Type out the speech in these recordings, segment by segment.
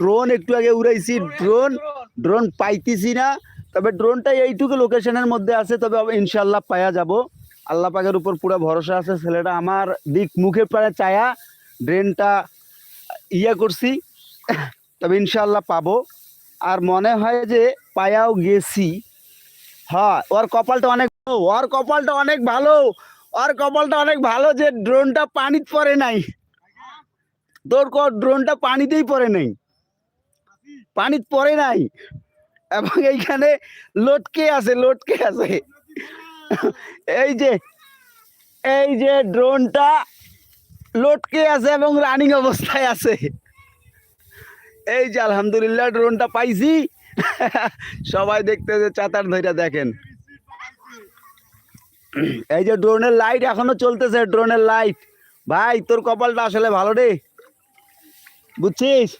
Drone একটু আগে উড়াইছি। Drone drone পাইতেছি না। তবে ড্রোনটা এইটুকু লোকেশনের মধ্যে আছে তবে ইনশাল্লাহ পায়া যাব। আল্লাহ পাকের উপর পুরো ভরসা আছে ছেলেটা আমার দিক মুখে পাড়ে চায়া। ড্রেনটা ইয়া করছি তবে ইনশাল্লাহ পাবো। আর মনে হয় যে পায়াও গেছি। হ্যাঁ ওর কপালটা অনেক ওর কপালটা অনেক ভালো। ওর কপালটা অনেক ভালো যে ড্রোনটা পানিতে পড়ে নাই। তোর ড্রোনটা পানিতেই পড়ে নাই। পানিতে পড়ে নাই। এবং এইখানে লটকে আছে লটকে আছে। এই যে এই যে ড্রোনটা লটকে আছে এবং রানিং অবস্থায় আছে। এই যে আলহামদুলিল্লাহ ড্রোনটা পাইছি। সবাই দেখতে যে চাতার ধইরা দেখেন। এই যে ড্রোনের লাইট এখনও চলতেছে, ড্রোনের লাইট ভাই, তোর কপালটা আসলে ভালো রে। বুঝছিস?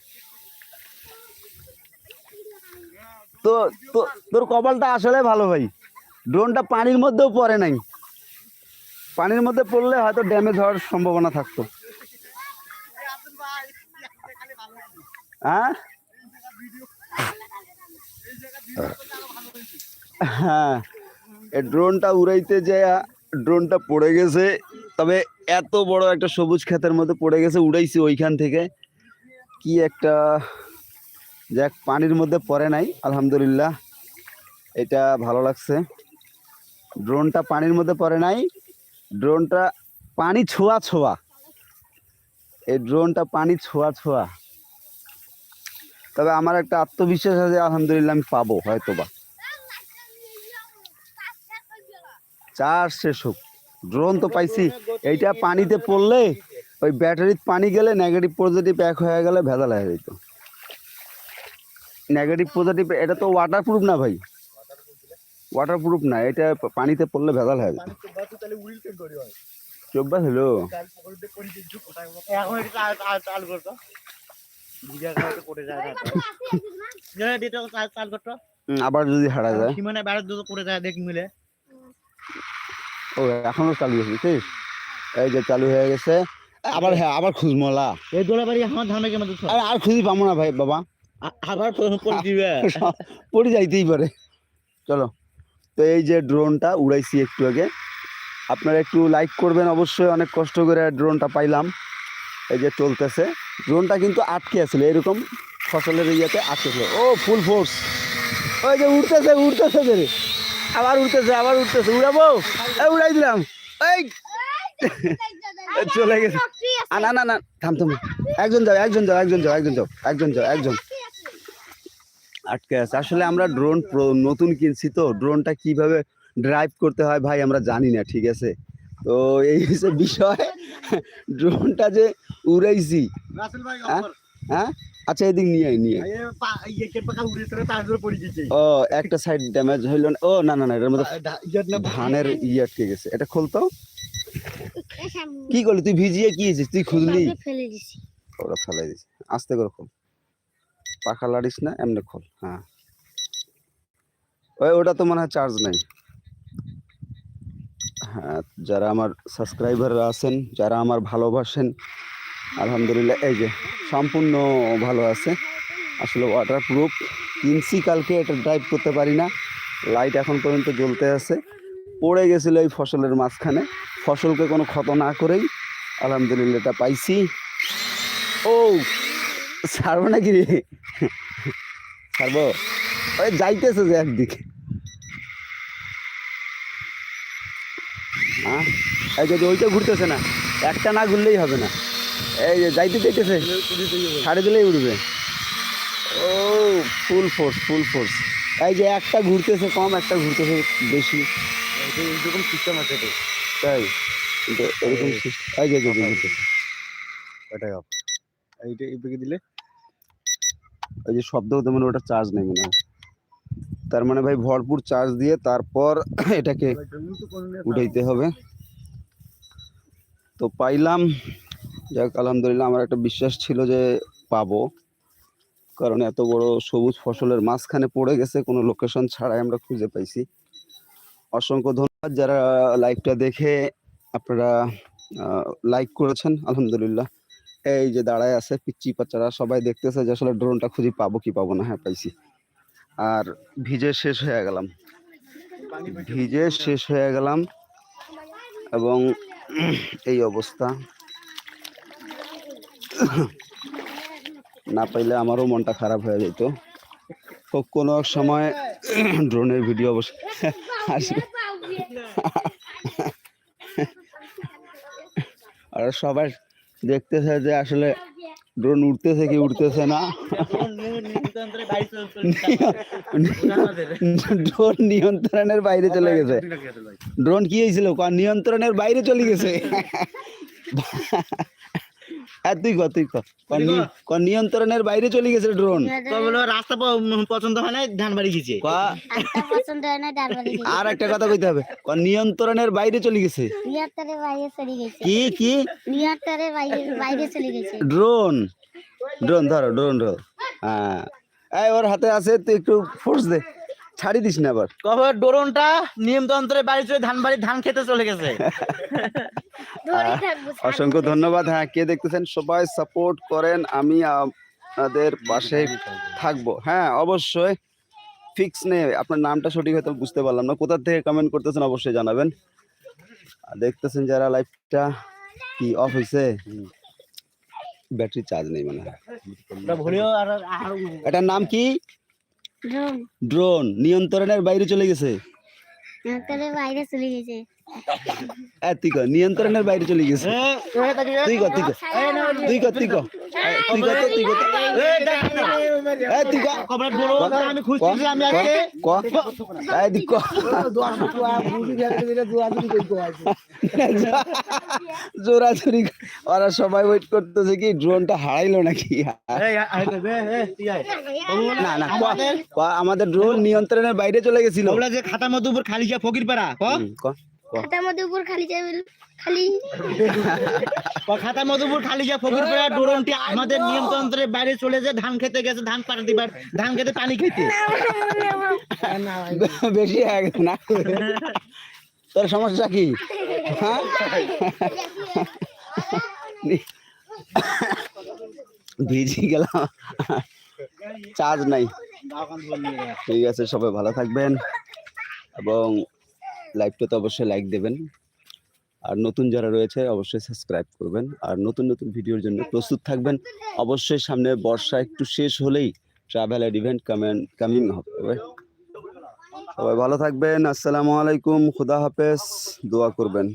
তো তোর কপালটা আসলে ভালো ভাই। ড্রোনটা পানির মধ্যেও পড়ে নাই। পানির মধ্যে পড়লে হয়তো ড্যামেজ হওয়ার সম্ভাবনা থাকতো। হ্যাঁ? হ্যাঁ। ড্রোনটা উড়াইতে যায় ড্রোনটা পড়ে গেছে। তবে এত বড় একটা সবুজ ক্ষেতের মধ্যে পড়ে গেছে, উড়াইছি ওইখান থেকে। কি একটা যাক, পানির মধ্যে পড়ে নাই, আলহামদুলিল্লাহ। এটা ভালো লাগছে। ড্রোনটা পানির মধ্যে পড়ে নাই। ড্রোনটা পানি ছোঁয়া ছোঁয়া। এই ড্রোনটা পানি ছোঁয়া ছোঁয়া। তবে আমার একটা আত্মবিশ্বাস আছে, আলহামদুলিল্লাহ আমি পাবো হয়তো বা চার শেষ হোক। ড্রোন তো পাইছি। এইটা পানিতে পড়লে ওই ব্যাটারির পানি গেলে নেগেটিভ পজিটিভ এক হয়ে গেলে ভেজাল হয়ে যেত। নেগেটিভ পজিটিভ এটা তো ওয়াটার প্রুফ না ভাই। ওয়াটার প্রুফ না এটা পানিতে পড়লে ভেজাল হয়ে। চব্বাস হলো আবার যদি হারা যায়। সীমানা বেড়ার দুটো পড়ে যায় দেখ মিলে ও এখনও চালু বুঝছিস? এই যে চালু হয়ে গেছে। আবার হ্যাঁ আবার খুঁজমলা এই দোলা বাড়ি আমার ধান আর খুঁজি পাবো না ভাই বাবা। আবার পড়ে যাইতেই পারে। চলো তো এই যে ড্রোনটা উড়াইছি একটু আগে। আপনারা একটু লাইক করবেন অবশ্যই অনেক কষ্ট করে ড্রোনটা পাইলাম। এই যে চলতেছে। ড্রোনটা কিন্তু আটকে আছিল এরকম ফসলের ইয়েতে আটকে ছিল। ও ফুল ফোর্স ওই যে উঠতেছে উঠতেছে রে। আবার উঠতেছে আবার উঠতেছে উড়াবো? এই উড়াই দিলাম। এই! চলে গেছে। না না না থাম থাম। একজন যাও একজন যাও একজন যাও একজন যাও একজন যাও একজন আটকে আছে। আসলে আমরা ড্রোন নতুন কিনছি তো ড্রোনটা কীভাবে ড্রাইভ করতে হয় ভাই আমরা জানি না ঠিক আছে? তো এই হচ্ছে বিষয়। ড্রোনটা যে উড়াইছি। হ্যাঁ? হ্যাঁ? আচ্ছা এদিক নিয়ে আয়, নিয়ে। ইয়ে কে পাকা উড়ে তোরে তার জন্য পড়ে গেছে। ও একটা সাইড ড্যামেজ হইল না। ও না না না এটার মধ্যে ধানের ইয়ে আটকে গেছে। এটা খুলতো কি করলি? তুই ভিজিয়ে কি তুই খুঁজলি ফেলে দিছি। ওরা ফেলাই দিস আস্তে করে খোল। পাখা লাড়িস না, এমনি খোল হ্যাঁ। ওই ওটা তো মনে হয় চার্জ নেই। হ্যাঁ যারা আমার সাবস্ক্রাইবাররা আছেন, যারা আমার ভালোবাসেন, আলহামদুলিল্লাহ, এই যে সম্পূর্ণ ভালো আছে। আসলে ওয়াটার প্রুফ কিনছি কালকে এটা ড্রাইভ করতে পারি না লাইট এখন পর্যন্ত জ্বলতে আছে। পড়ে গেছিল এই ফসলের মাঝখানে, ফসলকে কোনো ক্ষত না করেই, আলহামদুলিল্লাহ, এটা পাইছি। ও ছাড়বো নাকি রে? ছাড়বো? ওই যাইতেছে যে একদিকে। হ্যাঁ এই ওইটা ঘুরতেছে না একটা না ঘুরলেই হবে না। এই যে যাইতে যাইতেছে ছাড়ে দিলেই উঠবে। ও ফুল ফোর্স ফুল ফোর্স এই যে একটা ঘুরতেছে কম একটা ঘুরতেছে বেশি। এরকম সিস্টেম আছে তো। তাই? কিন্তু এরকম এই যে ঘুরতেছে ওটাই দিলে ওই যে শব্দ হতে মানে ওটা চার্জ নেই হয়। তার মানে ভাই ভরপুর চার্জ দিয়ে তারপর এটাকে উঠাইতে হবে। তো পাইলাম, যাক, আলহামদুলিল্লাহ আমার একটা বিশ্বাস ছিল যে পাবো। কারণ এত বড় সবুজ ফসলের মাঝখানে পড়ে গেছে, কোনো লোকেশন ছাড়াই আমরা খুঁজে পাইছি। অসংখ্য ধন্যবাদ যারা লাইভটা দেখে আপনারা লাইক করেছেন, আলহামদুলিল্লাহ। এই যে দাঁড়ায় আছে, পিচ্চি বাচ্চারা সবাই দেখতেছে যে আসলে ড্রোনটা খুঁজে পাবো কি পাবো না হ্যাঁ পাইছি। আর ভিজে শেষ হয়ে গেলাম। ভিজে শেষ হয়ে গেলাম এবং এই অবস্থা। না পাইলে আমারও মনটা খারাপ হয়ে যেত। কোনো এক সময় ড্রোনের ভিডিও অবশ্যই আসবে। আর সবাই দেখতেছে যে আসলে ড্রোন উঠতেছে কি উঠতেছে না? ড্রোন নিয়ন্ত্রণের বাইরে চলে গেছে। ড্রোন কি হয়েছিল? নিয়ন্ত্রণের বাইরে চলে গেছে। আর তুই কর তুই কর। নিয়ন্ত্রণের বাইরে চলে গেছে ড্রোন তো বলো রাস্তা পছন্দ হয় না ধান বাড়ি গেছে পছন্দ হয় না ডারবালি আর একটা কথা কইতে হবে। কর নিয়ন্ত্রণের বাইরে চলে গেছে। নিয়াত্তরের বাইরে চলে গেছে। কি কি? নিয়াত্তরের বাইরে বাইরে চলে গেছে। ড্রোন ড্রোন ধরো ড্রোন ধরো হ্যাঁ। এই ওর হাতে আছে তুই একটু ফোর্স দে। ছাড়ি দিস না আবার। কবে ড্রোনটা নিয়ন্ত্রণের বাড়ি চলে ধান বাড়ি ধান খেতে চলে গেছে। অসংখ্য ধন্যবাদ। হ্যাঁ কে দেখতেছেন? সবাই সাপোর্ট করেন। আমি আপনাদের পাশে থাকব। হ্যাঁ অবশ্যই ফিক্স নেই। আপনার নামটা সঠিক হয়তো বুঝতে পারলাম না। কোথা থেকে কমেন্ট করতেছেন অবশ্যই জানাবেন। দেখতেছেন যারা লাইভটা কি অফ হয়েছে ব্যাটারি চার্জ নেই মানে এটার নাম কি? ড্রোন নিয়ন্ত্রণের বাইরে চলে গেছে। নিয়ন্ত্রণের বাইরে চলে গেছে। তুই কর নিয়ন্ত্রণের বাইরে চলে গেছে। তুই কর তুই তুই কর তুই কর কর কর। জোরাজুরি ওরা সবাই ওয়েট করতেছে কি ড্রোনটা হারাইলো নাকি? না না আমাদের ড্রোন নিয়ন্ত্রণের বাইরে চলে গেছিল। খাতা মধ্যে উপর খালি ফকির পাড়া মধ্যে উপর খালি যাবে খালি। খাতা মধ্যে উপর খালি গিয়া ফকির পাড়া ড্রোনটি। আমাদের নিয়ন্ত্রণের বাইরে চলে যায় ধান খেতে গেছে ধান পাড়া দিবার ধান খেতে পানি খেতে। বেশি হয়ে না? তোর সমস্যা কি? হ্যাঁ? ভিজি গেলাম। চার্জ নাই। ঠিক আছে সবাই ভালো থাকবেন। এবং লাইভটা তো অবশ্যই লাইক দেবেন। আর নতুন যারা রয়েছে, অবশ্যই সাবস্ক্রাইব করবেন। আর নতুন নতুন ভিডিওর জন্য প্রস্তুত থাকবেন। অবশ্যই সামনে বর্ষা একটু শেষ হলেই ট্রাভেল ইভেন্ট কামেন কামিং হবে সবাই ভালো থাকবেন। আসসালামু আলাইকুম। খুদা হাফেজ। দোয়া করবেন।